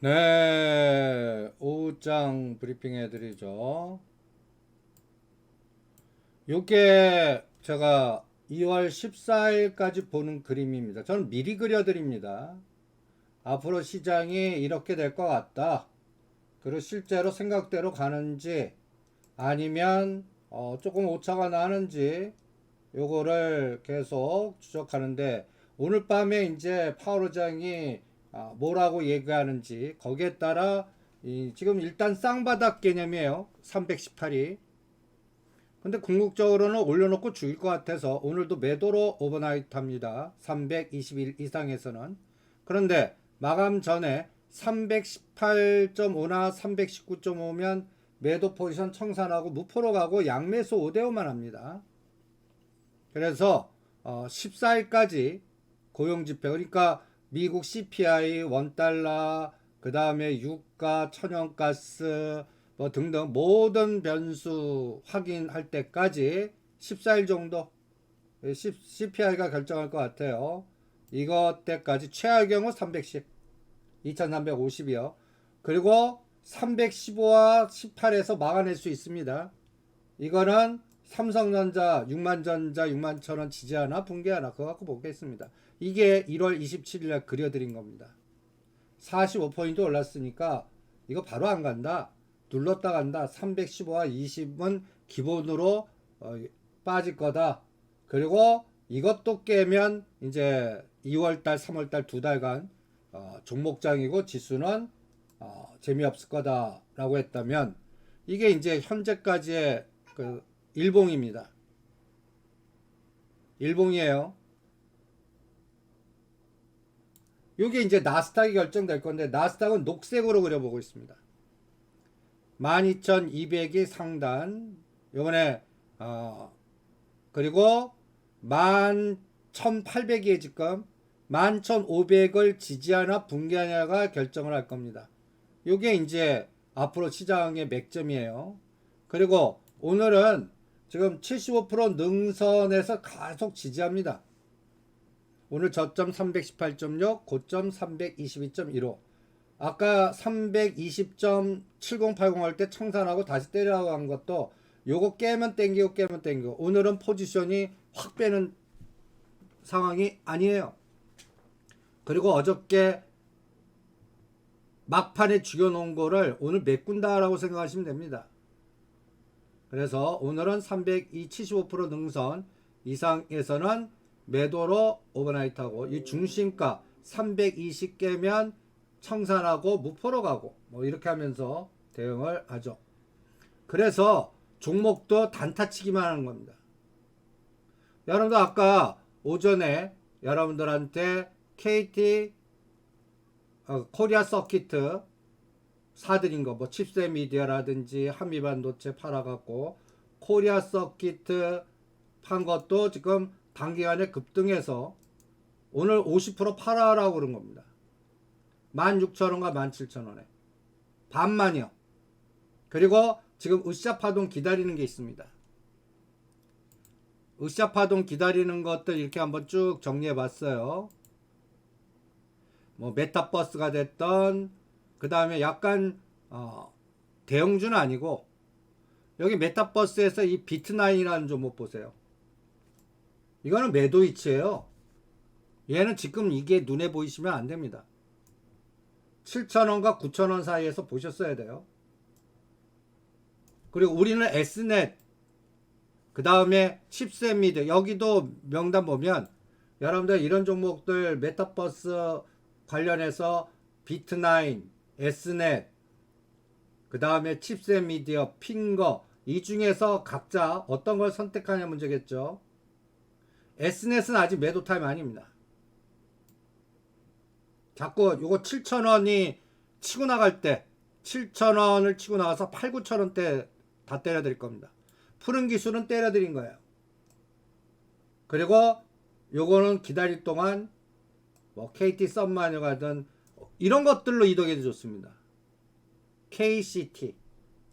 네, 오후장 브리핑 해드리죠. 요게 제가 2월 14일까지 보는 그림입니다. 저는 미리 그려드립니다. 앞으로 시장이 이렇게 될 것 같다. 그리고 실제로 생각대로 가는지 아니면 어, 조금 오차가 나는지 요거를 계속 추적하는데 오늘 밤에 이제 파월 의장이 아, 뭐라고 얘기하는지 거기에 따라 이 지금 일단 쌍바닥 개념이에요. 318이. 근데 궁극적으로는 올려놓고 죽일 것 같아서 오늘도 매도로 오버나이트 합니다. 321 이상에서는. 그런데 마감 전에 318.5나 319.5면 매도 포지션 청산하고 무포로 가고 양매수 5대5만 합니다. 그래서 어, 14일까지 고용지표 그러니까 미국 CPI, 원달러, 그 다음에 유가, 천연가스 뭐 등등 모든 변수 확인할 때까지 14일 정도 CPI가 결정할 것 같아요. 이것 때까지 최하의 경우 310, 2350이요. 그리고 315와 18에서 막아낼 수 있습니다. 이거는 삼성전자 6만전자 6만 천원 지지하나 붕괴하나 그거 갖고 보겠습니다. 이게 1월 27일날 그려드린 겁니다. 45포인트 올랐으니까 이거 바로 안 간다. 눌렀다 간다. 315와 20은 기본으로 어, 빠질 거다. 그리고 이것도 깨면 이제 2월달, 3월달 두 달간 어, 종목장이고 지수는 어, 재미없을 거다라고 했다면 이게 이제 현재까지의 그 일봉입니다. 일봉이에요. 요게 이제 나스닥이 결정될 건데 나스닥은 녹색으로 그려보고 있습니다. 12,200이 상단 요번에 어 그리고 11,800이 지금 11,500을 지지하나 붕괴하냐가 결정을 할 겁니다. 요게 이제 앞으로 시장의 맥점이에요. 그리고 오늘은 지금 75% 능선에서 계속 지지합니다. 오늘 저점 318.6, 고점 322.15. 아까 320.7080 할 때 청산하고 다시 때려간 것도 요거 깨면 땡기고 깨면 땡기고 오늘은 포지션이 확 빼는 상황이 아니에요. 그리고 어저께 막판에 죽여놓은 거를 오늘 메꾼다라고 생각하시면 됩니다. 그래서 오늘은 375% 능선 이상에서는 매도로 오버나이트하고 이 중심가 320 깨면 청산하고 무포로 가고 뭐 이렇게 하면서 대응을 하죠. 그래서 종목도 단타치기만 하는 겁니다. 여러분들 아까 오전에 여러분들한테 KT 어, 코리아 서키트 사드린 거, 뭐 칩셋 미디어라든지 한미반도체 팔아갖고 코리아 서키트 판 것도 지금 단기간에 급등해서 오늘 50% 팔아라고 그런 겁니다. 16,000원과 17,000원에. 반만이요. 그리고 지금 으쌰 파동 기다리는 게 있습니다. 으쌰 파동 기다리는 것들 이렇게 한번 쭉 정리해 봤어요. 뭐 메타버스가 됐던 그 다음에 약간 어, 대형주는 아니고 여기 메타버스에서 이 비트나인이라는 종목 보세요. 이거는 매도 위치예요. 얘는 지금 이게 눈에 보이시면 안 됩니다. 7,000원과 9,000원 사이에서 보셨어야 돼요. 그리고 우리는 S넷 그 다음에 칩셋 미드 여기도 명단 보면 여러분들 이런 종목들 메타버스 관련해서 비트나인, S넷 그 다음에 칩셋 미디어, 핑거 이 중에서 각자 어떤 걸 선택하냐 문제겠죠. S넷은 아직 매도 타임 아닙니다. 자꾸 요거 7,000원이 치고 나갈 때 7,000원을 치고 나가서 8, 9,000원대 다 때려 드릴 겁니다. 푸른 기술은 때려 드린 거예요. 그리고 요거는 기다릴 동안 뭐 KT 썸마녀 가든 이런 것들로 이동해도 좋습니다. KCT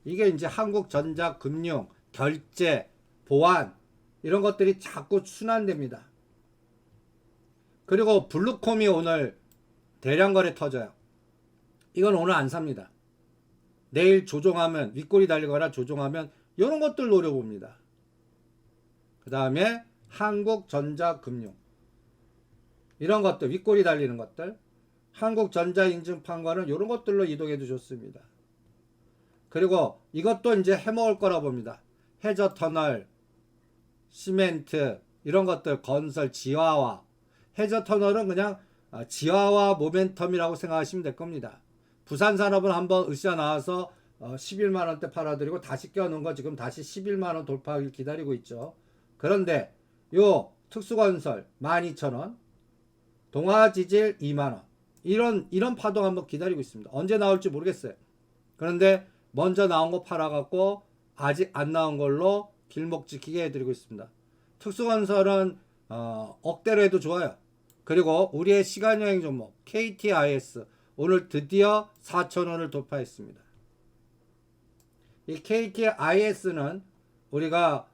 이게 이제 한국전자 금융 결제 보안 이런 것들이 자꾸 순환됩니다. 그리고 블루콤이 오늘 대량 거래 터져요. 이건 오늘 안 삽니다. 내일 조종하면 윗골이 달리거나 조종하면 이런 것들 노려봅니다. 그 다음에 한국전자금융 이런 것들 윗골이 달리는 것들 한국전자인증판과는 이런 것들로 이동해도 좋습니다. 그리고 이것도 이제 해먹을 거라 봅니다. 해저 터널, 시멘트 이런 것들 건설 지화와 해저 터널은 그냥 아, 지화와 모멘텀이라고 생각하시면 될 겁니다. 부산 산업은 한번 으쌰 나와서 11만 원대 팔아드리고 다시 껴놓은 거 지금 다시 11만 원 돌파하길 기다리고 있죠. 그런데 요 특수건설 12,000원, 동아지질 2만 원 이런 이런 파동 한번 기다리고 있습니다. 언제 나올지 모르겠어요. 그런데 먼저 나온 거 팔아갖고 아직 안 나온 걸로 길목 지키게 해드리고 있습니다. 특수건설은 어, 억대로 해도 좋아요. 그리고 우리의 시간여행 종목 KTIS 오늘 드디어 4,000원을 돌파했습니다. 이 KTIS는 우리가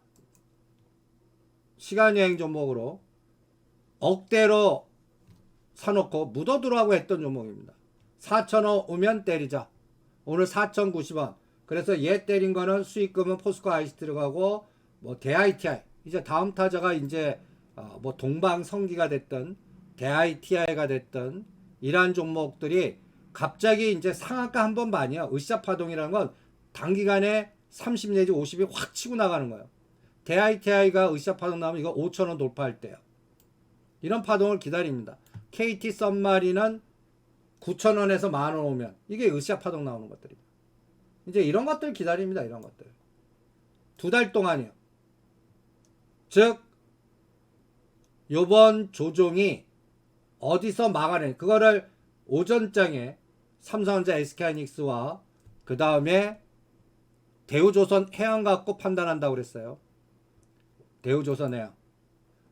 시간여행 종목으로 억대로 사놓고 묻어두라고 했던 종목입니다. 4,000원 오면 때리자. 오늘 4,090원. 그래서 얘 때린 거는 수익금은 포스코 아이스 들어가고 뭐 대ITI 이제 다음 타자가 이제 어, 뭐 동방 성기가 됐던 대ITI가 됐던 이러한 종목들이 갑자기 이제 상한가 한 번 반이야. 으쌰 파동이라는 건 단기간에 30 내지 50이 확 치고 나가는 거예요. 대ITI가 으쌰 파동 나오면 이거 5,000원 돌파할 때요. 이런 파동을 기다립니다. KT 썸마리는 9,000원에서 만원 오면 이게 으쌰 파동 나오는 것들입니다. 이제 이런 것들 기다립니다. 이런 것들. 두 달 동안이요. 즉 요번 조종이 어디서 막아낸 그거를 오전장에 삼성전자 SK하이닉스와 그 다음에 대우조선 해양 갖고 판단한다고 그랬어요. 대우조선 해양.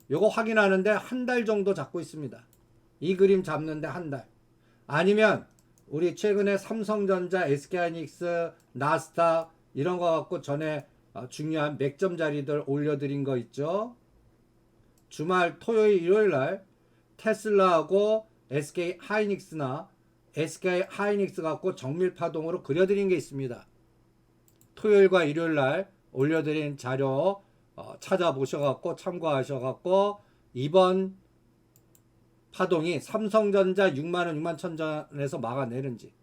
요거 확인하는데 한 달 정도 잡고 있습니다. 이 그림 잡는데 한 달. 아니면 우리 최근에 삼성전자, SK하이닉스, 나스타 이런 거 갖고 전에 어, 중요한 맥점 자리들 올려드린 거 있죠. 주말 토요일 일요일 날 테슬라하고 SK 하이닉스나 SK 하이닉스 갖고 정밀 파동으로 그려드린 게 있습니다. 토요일과 일요일 날 올려드린 자료 어, 찾아보셔갖고 참고하셔갖고 이번 파동이 삼성전자 6만원, 6만 천전에서 막아내는지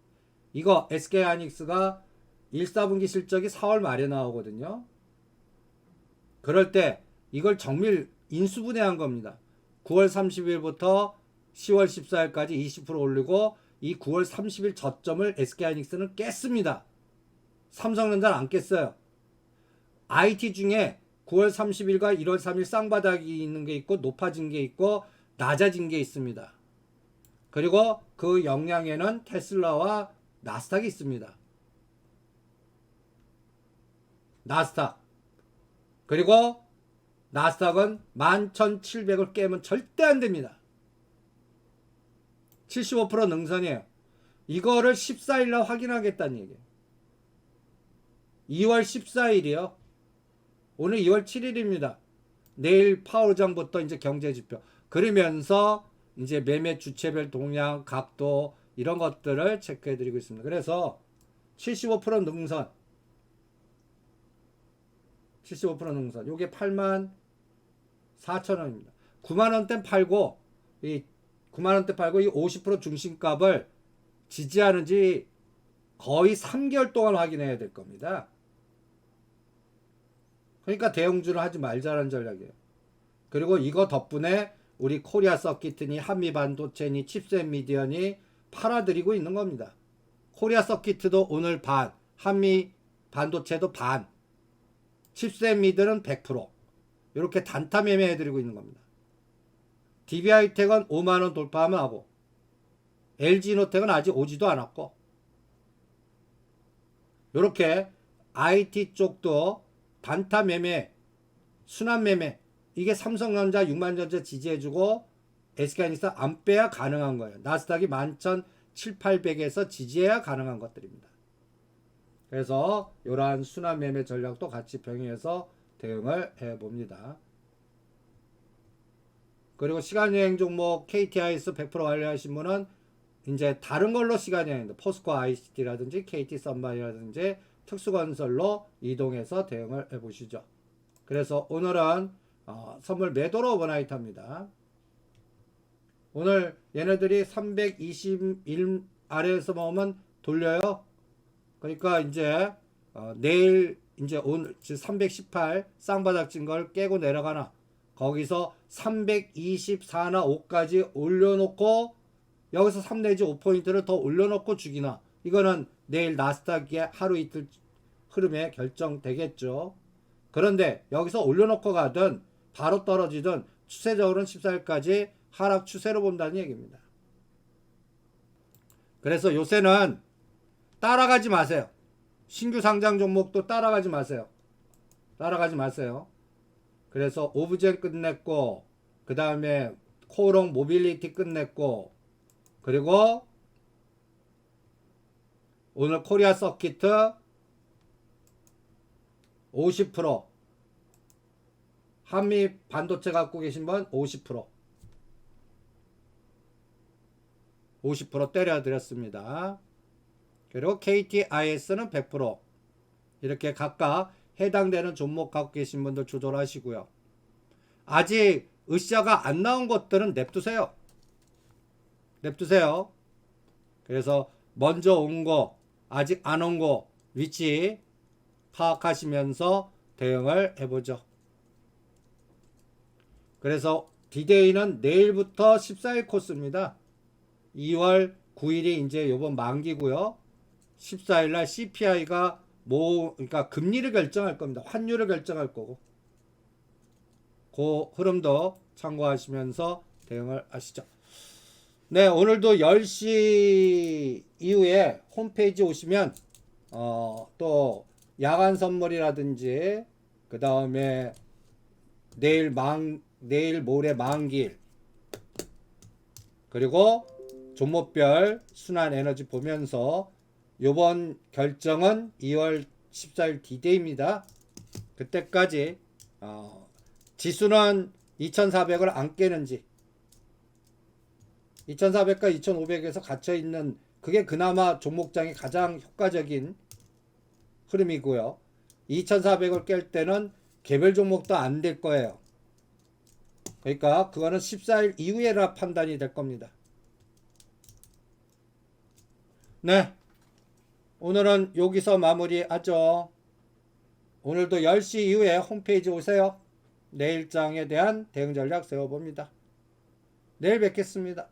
이거 SK 하이닉스가 1, 4분기 실적이 4월 말에 나오거든요. 그럴 때 이걸 정밀 인수분해한 겁니다. 9월 30일부터 10월 14일까지 20% 올리고 이 9월 30일 저점을 SK하이닉스는 깼습니다. 삼성전자는 안 깼어요. IT 중에 9월 30일과 1월 3일 쌍바닥이 있는 게 있고 높아진 게 있고 낮아진 게 있습니다. 그리고 그 영향에는 테슬라와 나스닥이 있습니다. 나스닥. 그리고 나스닥은 11,700을 깨면 절대 안 됩니다. 75% 능선이에요. 이거를 14일날 확인하겠다는 얘기예요. 2월 14일이요. 오늘 2월 7일입니다. 내일 파월장부터 이제 경제 지표. 그러면서 이제 매매 주체별 동향, 각도 이런 것들을 체크해 드리고 있습니다. 그래서 75% 능선 75% 능선 요게 8만 4천 원입니다. 9만 원대 팔고 이 9만 원대 팔고 이 50% 중심값을 지지하는지 거의 3개월 동안 확인해야 될 겁니다. 그러니까 대형주를 하지 말자는 전략이에요. 그리고 이거 덕분에 우리 코리아 서킷니 한미 반도체니 칩셋 미디어니 팔아드리고 있는 겁니다. 코리아 서킷도 오늘 반, 한미 반도체도 반, 칩셋 미드는 100% 이렇게 단타 매매해 드리고 있는 겁니다. DB하이텍은 5만 원 돌파하면 하고 LG노텍은 아직 오지도 않았고 이렇게 IT 쪽도 단타 매매, 순환 매매 이게 삼성전자 6만전자 지지해주고 SK하이닉스 안 빼야 가능한 거예요. 나스닥이 11,700에서 지지해야 가능한 것들입니다. 그래서 이러한 순환 매매 전략도 같이 병행해서 대응을 해 봅니다. 그리고 시간여행 종목 KTIS 100% 완료하신 분은 이제 다른 걸로 시간여행, 포스코 ICT라든지 KT 썬바이라든지 특수건설로 이동해서 대응을 해보시죠. 그래서 오늘은 어, 선물 매도로 오버나이트합니다. 오늘 얘네들이 321 아래에서 먹으면 돌려요. 그러니까 이제 어, 내일 이제 오늘 318 쌍바닥 찐 걸 깨고 내려가나 거기서 324나 5까지 올려놓고 여기서 3 내지 5포인트를 더 올려놓고 죽이나 이거는 내일 나스닥의 하루 이틀 흐름에 결정되겠죠. 그런데 여기서 올려놓고 가든 바로 떨어지든 추세적으로는 14일까지 하락 추세로 본다는 얘기입니다. 그래서 요새는 따라가지 마세요. 신규 상장 종목도 따라가지 마세요. 따라가지 마세요. 그래서 오브젠 끝냈고 그 다음에 코롱 모빌리티 끝냈고 그리고 오늘 코리아 서키트 50% 한미 반도체 갖고 계신 분 50% 50% 때려드렸습니다. 그리고 KTIS는 100% 이렇게 각각 해당되는 종목 갖고 계신 분들 조절하시고요. 아직 으쌰가 안 나온 것들은 냅두세요. 냅두세요. 그래서 먼저 온 거, 아직 안 온 거 위치 파악하시면서 대응을 해보죠. 그래서 디데이는 내일부터 14일 코스입니다. 2월 9일이 이제 요번 만기고요. 14일 날 CPI가 뭐 그러니까 금리를 결정할 겁니다. 환율을 결정할 거고. 그 흐름도 참고하시면서 대응을 하시죠. 네, 오늘도 10시 이후에 홈페이지 오시면 어, 또 야간 선물이라든지 그 다음에 내일 망 내일 모레 만길 그리고 종목별 순환 에너지 보면서 요번 결정은 2월 14일 디데이입니다. 그때까지 어, 지수는 2400을 안 깨는지 2400과 2500에서 갇혀 있는 그게 그나마 종목장이 가장 효과적인 흐름이고요. 2400을 깰 때는 개별 종목도 안 될 거예요. 그러니까 그거는 14일 이후에라 판단이 될 겁니다. 네. 오늘은 여기서 마무리하죠. 오늘도 10시 이후에 홈페이지 오세요. 내일장에 대한 대응 전략 세워봅니다. 내일 뵙겠습니다.